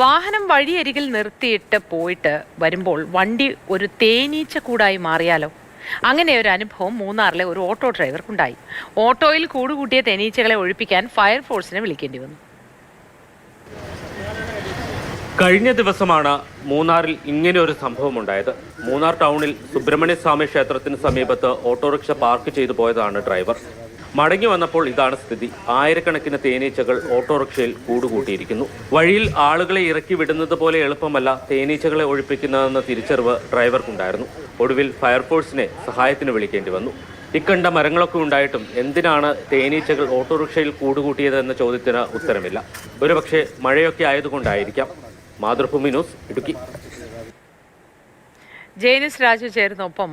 വാഹനം വഴിയരികിൽ നിർത്തിയിട്ട് പോയിട്ട് വരുമ്പോൾ വണ്ടി ഒരു തേനീച്ച കൂടായി മാറിയാലോ? അങ്ങനെ ഒരു അനുഭവം മൂന്നാറിലെ ഒരു ഓട്ടോ ഡ്രൈവർക്കുണ്ടായി. ഓട്ടോയിൽ കൂടുകൂട്ടിയ തേനീച്ചകളെ ഒഴിപ്പിക്കാൻ ഫയർഫോഴ്സിനെ വിളിക്കേണ്ടി വന്നു. കഴിഞ്ഞ ദിവസമാണ് മൂന്നാറിൽ ഇങ്ങനെ ഒരു സംഭവം ഉണ്ടായത് മൂന്നാർ ടൗണിൽ സുബ്രഹ്മണ്യ സ്വാമി ക്ഷേത്രത്തിന് സമീപത്ത് ഓട്ടോറിക്ഷ പാർക്ക് ചെയ്തു പോയതാണ് ഡ്രൈവർ. മടങ്ങി വന്നപ്പോൾ ഇതാണ് സ്ഥിതി. ആയിരക്കണക്കിന് തേനീച്ചകൾ ഓട്ടോറിക്ഷയിൽ കൂടുകൂട്ടിയിരിക്കുന്നു. വഴിയിൽ ആളുകളെ ഇറക്കി വിടുന്നത് പോലെ എളുപ്പമല്ല തേനീച്ചകളെ ഒഴിപ്പിക്കുന്നതെന്ന തിരിച്ചറിവ് ഡ്രൈവർക്കുണ്ടായിരുന്നു. ഒടുവിൽ ഫയർഫോഴ്സിനെ സഹായത്തിന് വിളിക്കേണ്ടി വന്നു. ഇക്കണ്ട മരങ്ങളൊക്കെ ഉണ്ടായിട്ടും എന്തിനാണ് തേനീച്ചകൾ ഓട്ടോറിക്ഷയിൽ കൂടുകൂട്ടിയതെന്ന ചോദ്യത്തിന് ഉത്തരമില്ല. ഒരുപക്ഷെ മഴയൊക്കെ ആയതുകൊണ്ടായിരിക്കാം. മാതൃഭൂമി ന്യൂസ് ഇടുക്കി. ജെയിനിസ് രാജു ചേരുന്നൊപ്പം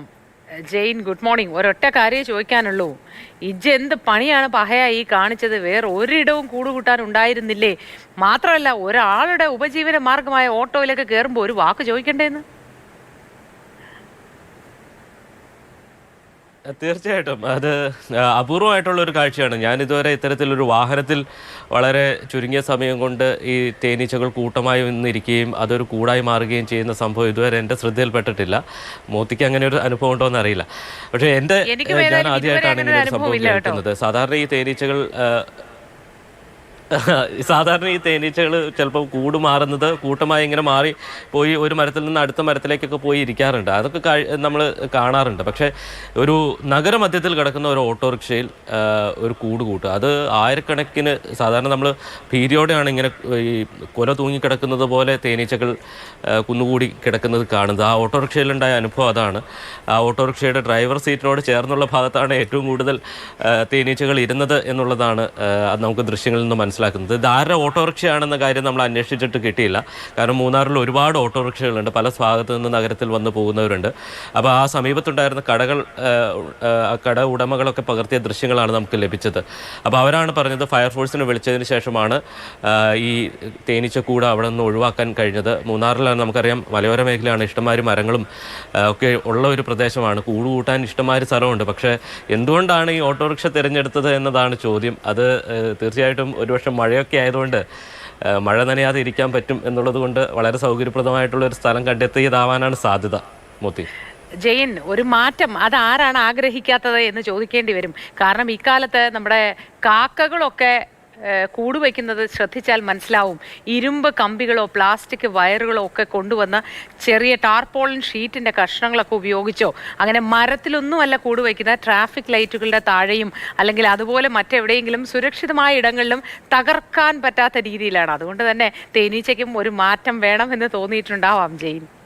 ജെയിൻ ഗുഡ് മോർണിംഗ്. ഒരൊറ്റ കാര്യം ചോദിക്കാനുള്ളൂ. ഇജ്ജ് എന്ത് പണിയാണ് പഹയ ഈ കാണിച്ചത്? വേറെ ഒരിടവും കൂടുകൂട്ടാൻ ഉണ്ടായിരുന്നില്ലേ മാത്രമല്ല ഒരാളുടെ ഉപജീവന മാർഗമായ ഓട്ടോയിലൊക്കെ കയറുമ്പോൾ ഒരു വാക്ക് ചോദിക്കണ്ടേന്ന്? തീർച്ചയായിട്ടും. അത് അപൂർവമായിട്ടുള്ള ഒരു കാഴ്ചയാണ്. ഞാൻ ഇതുവരെ ഇത്തരത്തിലൊരു വാഹനത്തിൽ വളരെ ചുരുങ്ങിയ സമയം കൊണ്ട് ഈ തേനീച്ചകൾ കൂട്ടമായി നിന്നിരിക്കുകയും അതൊരു കൂടായി മാറുകയും ചെയ്യുന്ന സംഭവം ഇതുവരെ എന്റെ ശ്രദ്ധയിൽപ്പെട്ടിട്ടില്ല. മോത്തിക്ക് അങ്ങനെ ഒരു അനുഭവം ഉണ്ടോ എന്നറിയില്ല. പക്ഷേ എന്റെ ഞാൻ ആദ്യമായിട്ടാണ് ഇങ്ങനെ ഒരു സംഭവം കേൾക്കുന്നത്. സാധാരണ ഈ തേനീച്ചകൾ സാധാരണ ഈ തേനീച്ചകൾ ചിലപ്പോൾ കൂട് മാറുന്നത് കൂട്ടമായി ഇങ്ങനെ മാറി പോയി ഒരു മരത്തിൽ നിന്ന് അടുത്ത മരത്തിലേക്കൊക്കെ പോയി ഇരിക്കാറുണ്ട്. അതൊക്കെ നമ്മൾ കാണാറുണ്ട്. പക്ഷേ ഒരു നഗരമധ്യത്തിൽ കിടക്കുന്ന ഒരു ഓട്ടോറിക്ഷയിൽ ഒരു കൂട് കൂട്ടുക. അത് ആയിരക്കണക്കിന് സാധാരണ നമ്മൾ ഭീതിയോടെയാണ് ഇങ്ങനെ ഈ കൊല തൂങ്ങിക്കിടക്കുന്നത് പോലെ തേനീച്ചകൾ കുന്നുകൂടി കിടക്കുന്നത് കാണുന്നത്. ആ ഓട്ടോറിക്ഷയിലുണ്ടായ അനുഭവം അതാണ്. ആ ഓട്ടോറിക്ഷയുടെ ഡ്രൈവർ സീറ്റിനോട് ചേർന്നുള്ള ഭാഗത്താണ് ഏറ്റവും കൂടുതൽ തേനീച്ചകൾ ഇരുന്നത് എന്നുള്ളതാണ് അത് നമുക്ക് ദൃശ്യങ്ങളിൽ നിന്ന് മനസ്സിലാക്കുന്നത് ഇത് ആരുടെ ഓട്ടോറിക്ഷയാണെന്ന കാര്യം നമ്മൾ അന്വേഷിച്ചിട്ട് കിട്ടിയില്ല. കാരണം മൂന്നാറിൽ ഒരുപാട് ഓട്ടോറിക്ഷകളുണ്ട്. പല ഭാഗത്തു നിന്ന് നഗരത്തിൽ വന്ന് പോകുന്നവരുണ്ട്. അപ്പോൾ ആ സമീപത്തുണ്ടായിരുന്ന കടകൾ കട ഉടമകളൊക്കെ പകർത്തിയ ദൃശ്യങ്ങളാണ് നമുക്ക് ലഭിച്ചത്. അപ്പോൾ അവരാണ് പറഞ്ഞത് ഫയർഫോഴ്സിനെ വിളിച്ചതിന് ശേഷമാണ് ഈ തേനീച്ചക്കൂട് അവിടെ നിന്ന് ഒഴിവാക്കാൻ കഴിഞ്ഞത്. മൂന്നാറിലാണ് നമുക്കറിയാം മലയോര മേഖലയാണ് ഇഷ്ടംമാതിരി മരങ്ങളും ഒക്കെ ഉള്ള ഒരു പ്രദേശമാണ്. കൂട് കൂട്ടാൻ ഇഷ്ടംമാതിരി സ്ഥലമുണ്ട്. പക്ഷേ എന്തുകൊണ്ടാണ് ഈ ഓട്ടോറിക്ഷ തിരഞ്ഞെടുത്തത് എന്നതാണ് ചോദ്യം. അത് തീർച്ചയായിട്ടും ഒരുപക്ഷെ മഴയൊക്കെ ആയതുകൊണ്ട് മഴ നനയാതെ ഇരിക്കാൻ പറ്റും എന്നുള്ളത് കൊണ്ട് വളരെ സൗകര്യപ്രദമായിട്ടുള്ള ഒരു സ്ഥലം കണ്ടെത്തിയതാവാനാണ് സാധ്യത. മോത്തി. ജയൻ ഒരു മാറ്റം അത് ആരാണ് ആഗ്രഹിക്കാത്തത് എന്ന് ചോദിക്കേണ്ടി വരും. കാരണം ഇക്കാലത്ത് നമ്മുടെ കാക്കകളൊക്കെ കൂട് വയ്ക്കുന്നത് ശ്രദ്ധിച്ചാൽ മനസ്സിലാവും. ഇരുമ്പ് കമ്പികളോ പ്ലാസ്റ്റിക് വയറുകളോ ഒക്കെ കൊണ്ടുവന്ന് ചെറിയ ടാർപോളിൻ ഷീറ്റിന്റെ കഷ്ണങ്ങളൊക്കെ ഉപയോഗിച്ചോ? അങ്ങനെ മരത്തിലൊന്നുമല്ല കൂട് വയ്ക്കുന്നത് ട്രാഫിക് ലൈറ്റുകളുടെ താഴെയും അല്ലെങ്കിൽ അതുപോലെ മറ്റെവിടെയെങ്കിലും സുരക്ഷിതമായ ഇടങ്ങളിലും തകർക്കാൻ പറ്റാത്ത രീതിയിലാണ്. അതുകൊണ്ട് തന്നെ തേനീച്ചയ്ക്കും ഒരു മാറ്റം വേണമെന്ന് തോന്നിയിട്ടുണ്ടാവാം ജെയിൻ.